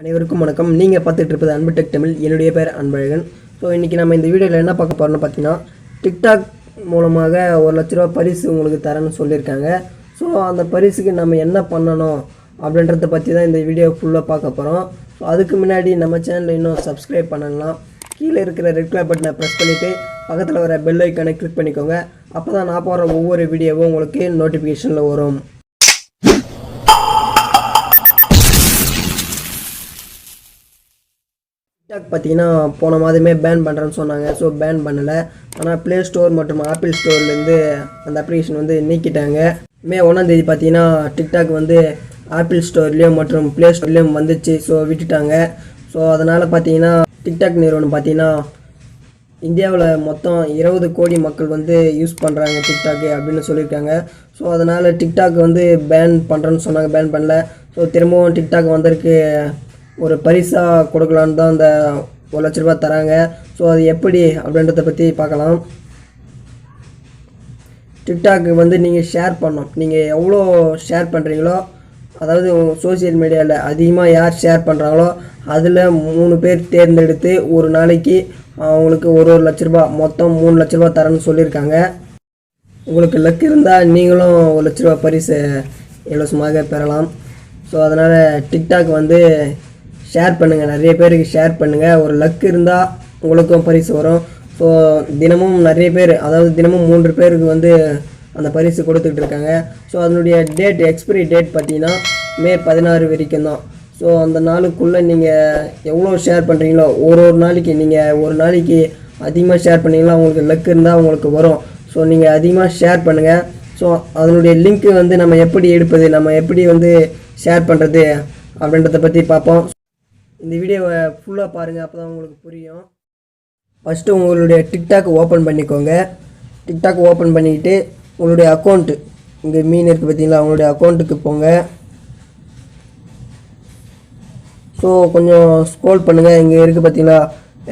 அனைவருக்கும் வணக்கம். நீங்கள் பார்த்துட்டு இருப்பது அன்பு டெக் தமிழ். என்னுடைய பேர் அன்பழகன். ஸோ இன்றைக்கி நம்ம இந்த வீடியோவில் என்ன பார்க்க போகிறோம்னு பார்த்தீங்கன்னா டிக்டாக் மூலமாக ஒரு லட்ச ரூபா பரிசு உங்களுக்கு தரேன்னு சொல்லியிருக்காங்க. ஸோ அந்த பரிசுக்கு நம்ம என்ன பண்ணணும் அப்படின்றத பற்றி தான் இந்த வீடியோ ஃபுல்லாக பார்க்க போகிறோம் ஸோ அதுக்கு முன்னாடி நம்ம சேனலை இன்னும் சப்ஸ்கிரைப் பண்ணலாம் கீழே இருக்கிற ரெட் கலர் பட்டனை ப்ரெஸ் பண்ணிவிட்டு பக்கத்தில் வர பெல் ஐக்கானை கிளிக் பண்ணிக்கோங்க. அப்போ தான் நான் போகிற ஒவ்வொரு வீடியோவும் உங்களுக்கு நோட்டிஃபிகேஷனில் வரும். டிக்டாக் பார்த்தீங்கன்னா போன மாதமே பேன் பண்ணுறேன்னு சொன்னாங்க. ஸோ பேன் பண்ணலை. ஆனால் ப்ளே ஸ்டோர் மற்றும் ஆப்பிள் ஸ்டோர்லேருந்து அந்த அப்ளிகேஷன் வந்து நீக்கிட்டாங்க. மே ஒன்றாந்தேதி பார்த்தீங்கன்னா டிக்டாக் வந்து ஆப்பிள் ஸ்டோர்லேயும் மற்றும் ப்ளே ஸ்டோர்லேயும் வந்துச்சு. ஸோ விட்டுட்டாங்க. ஸோ அதனால் பார்த்தீங்கன்னா டிக்டாக் நிறுவனம் பார்த்தீங்கன்னா இந்தியாவில் மொத்தம் இருபது கோடி மக்கள் வந்து யூஸ் பண்ணுறாங்க டிக்டாக்கு அப்படின்னு சொல்லியிருக்காங்க. ஸோ அதனால் டிக்டாக் வந்து பேன் பண்ணுறேன்னு சொன்னாங்க. பேன் பண்ணல. ஸோ திரும்பவும் டிக்டாக் வந்திருக்கு. ஒரு பரிசாக கொடுக்கலான்னு தான் அந்த ஒரு லட்ச ரூபா தராங்க. ஸோ அது எப்படி அப்படின்றத பற்றி பார்க்கலாம். டிக்டாக்கு வந்து நீங்கள் ஷேர் பண்ணணும். நீங்கள் எவ்வளோ ஷேர் பண்ணுறீங்களோ அதாவது சோஷியல் மீடியாவில் அதிகமாக யார் ஷேர் பண்ணுறாங்களோ அதில் மூணு பேர் தேர்ந்தெடுத்து ஒரு நாளைக்கு அவங்களுக்கு ஒரு ஒரு லட்ச ரூபா மொத்தம் மூணு லட்ச ரூபா தரேன்னு சொல்லியிருக்காங்க. உங்களுக்கு லக் இருந்தால் நீங்களும் ஒரு லட்ச ரூபா பரிசு இலவசமாக பெறலாம். ஸோ அதனால் டிக்டாக் வந்து ஷேர் பண்ணுங்கள் நிறைய பேருக்கு ஷேர் பண்ணுங்கள் ஒரு லக் இருந்தால் உங்களுக்கும் பரிசு வரும். ஸோ தினமும் நிறைய பேர் அதாவது தினமும் மூன்று பேருக்கு வந்து அந்த பரிசு கொடுத்துட்டு இருக்காங்க. ஸோ அதனுடைய டேட் எக்ஸ்பிரி டேட் பார்த்தீங்கன்னா மே பதினாறு வரைக்கும் தான். ஸோ அந்த நாளுக்குள்ளே நீங்கள் எவ்வளோ ஷேர் பண்ணுறீங்களோ ஒரு ஒரு நாளைக்கு நீங்கள் ஒரு நாளைக்கு அதிகமாக ஷேர் பண்ணீங்களோ உங்களுக்கு லக் இருந்தால் உங்களுக்கு வரும். ஸோ நீங்கள் அதிகமாக ஷேர் பண்ணுங்கள் ஸோ அதனுடைய லிங்க்கு வந்து நம்ம எப்படி எடுப்பது நம்ம எப்படி வந்து ஷேர் பண்ணுறது அப்படின்றத பற்றி பார்ப்போம். இந்த வீடியோவை ஃபுல்லாக பாருங்கள் அப்போ தான் உங்களுக்கு புரியும். ஃபஸ்ட்டு உங்களுடைய டிக்டாக் ஓப்பன் பண்ணிக்கோங்க. டிக்டாக் ஓப்பன் பண்ணிக்கிட்டு உங்களுடைய அக்கௌண்ட்டு இங்கே மீன் இருக்குது பார்த்தீங்களா உங்களுடைய அக்கௌண்ட்டுக்கு போங்க. ஸோ கொஞ்சம் ஸ்க்ரோல் பண்ணுங்கள் இங்கே இருக்குது பார்த்தீங்களா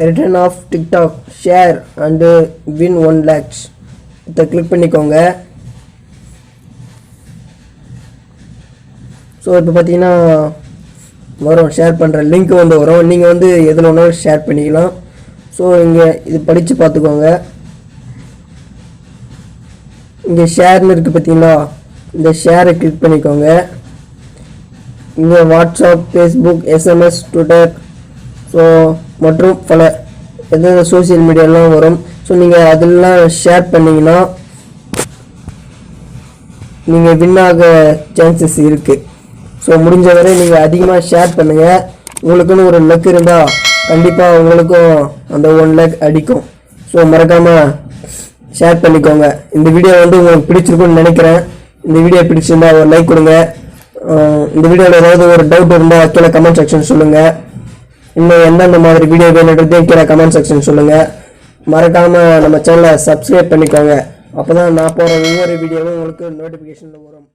return of TikTok share and win one lakhs இதை கிளிக் பண்ணிக்கோங்க. ஸோ இப்போ பார்த்தீங்கன்னா வரும் ஷேர் பண்ணுற லிங்க் வந்து வரும். நீங்கள் வந்து எதில் வேணாலும் ஷேர் பண்ணிக்கலாம். ஸோ இங்கே இது படித்து பார்த்துக்கோங்க. இங்கே ஷேர்னு இருக்குது பார்த்தீங்களா? இந்த ஷேரை கிளிக் பண்ணிக்கோங்க. இங்கே WhatsApp Facebook SMS Twitter so மற்றும் பல எந்தெந்த சோஷியல் மீடியாலாம் வரும். ஸோ நீங்கள் அதெல்லாம் ஷேர் பண்ணிங்கன்னா நீங்கள் வின் ஆக சான்சஸ் இருக்குது ஸோ முடிஞ்ச வரை நீங்கள் அதிகமாக ஷேர் பண்ணுங்கள் உங்களுக்குன்னு ஒரு லக் இருந்தால் கண்டிப்பாக உங்களுக்கும் அந்த ஒன் லேக் அடிக்கும். ஸோ மறக்காமல் ஷேர் பண்ணிக்கோங்க. இந்த வீடியோ வந்து உங்களுக்கு பிடிச்சிருக்குன்னு நினைக்கிறேன். இந்த வீடியோ பிடிச்சிருந்தா ஒரு லைக் கொடுங்க. இந்த வீடியோவில் ஏதாவது ஒரு டவுட் இருந்தால் கீழே கமெண்ட் செக்ஷன் சொல்லுங்கள் இன்னும் எந்தெந்த மாதிரி வீடியோ வேணுன்றதையும் கீழே கமெண்ட் செக்ஷன் சொல்லுங்கள் மறக்காமல் நம்ம சேனலை சப்ஸ்கிரைப் பண்ணிக்கோங்க. அப்போ தான் நான் போகிற ஒவ்வொரு வீடியோவும் உங்களுக்கு நோட்டிஃபிகேஷனில் வரும்.